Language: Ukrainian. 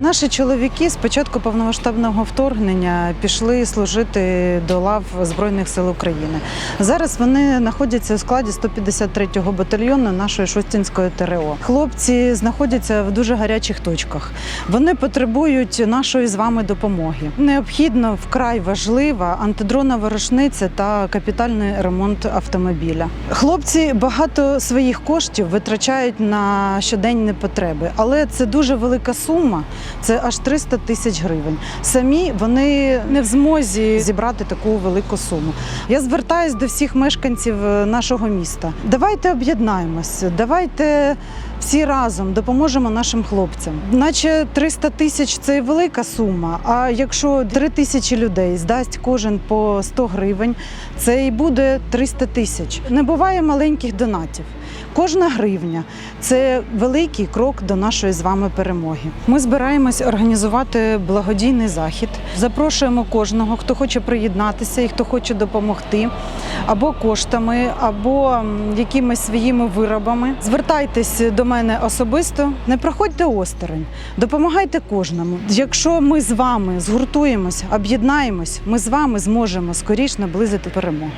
Наші чоловіки з початку повномасштабного вторгнення пішли служити до лав Збройних сил України. Зараз вони знаходяться у складі 153-го батальйону нашої Шостінської ТРО. Хлопці знаходяться в дуже гарячих точках. Вони потребують нашої з вами допомоги. Необхідно вкрай важлива антидронова рушниця та капітальний ремонт автомобіля. Хлопці багато своїх коштів витрачають на щоденні потреби, але це дуже велика сума. Це аж 300 тисяч гривень. Самі вони не в змозі зібрати таку велику суму. Я звертаюся до всіх мешканців е, нашого міста. Давайте об'єднаємось, давайте всі разом допоможемо нашим хлопцям. Наче 300 тисяч це велика сума. А якщо 3 тисячі людей здасть кожен по 100 гривень, це і буде 300 тисяч. Не буває маленьких донатів. Кожна гривня це великий крок до нашої з вами перемоги. Ми збираємось організувати благодійний захід. Запрошуємо кожного, хто хоче приєднатися і хто хоче допомогти або коштами, або якимись своїми виробами. Звертайтесь до мене особисто, не проходьте осторонь, допомагайте кожному. Якщо ми з вами згуртуємось, об'єднаємось, ми з вами зможемо скоріш наблизити перемогу.